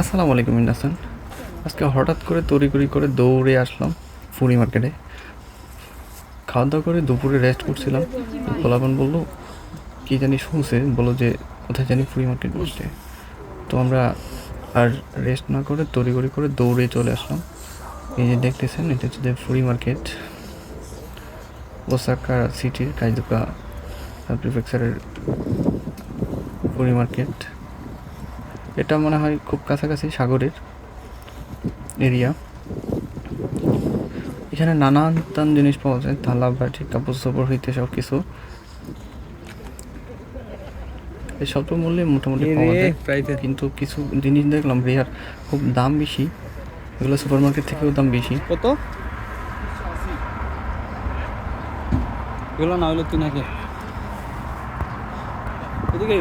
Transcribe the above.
আসসালামু আলাইকুম ইন্দাসান। আজকে হঠাৎ করে তড়িঘড়ি করে দৌড়ে আসলাম ফুরি মার্কেটে। খাওয়া দাওয়া করে দুপুরে রেস্ট করছিলাম। পোলাপন বলল, কি জানি শুনছে? বলল যে, কোথায় জানি ফুরি মার্কেট বসছে। তো আমরা আর রেস্ট না করে তড়িঘড়ি করে দৌড়ে চলে আসলাম। এই যে দেখতেছেন, এটা হচ্ছে যে ফুরি মার্কেট। ওসাকা সিটির কাইদুকা প্রিফেকচারের ফুরি মার্কেট। এটা মনে হয় খুব কাছাকাছি সাগরের এরিয়া। এখানে নানান টান জিনিস পাওয়া যায় থালা বাটি কাপড় চোপড় হইতে সব কিছু এই স্বল্প মূল্যে মোটামুটি পাওয়া যায়। কিন্তু কিছু জিনিস দেখলাম রেয়ার খুব দাম বেশি। এগুলো সুপার মার্কেট থেকেও দাম বেশি। কত? এগুলো না হলে তুই নাকি? এদিকে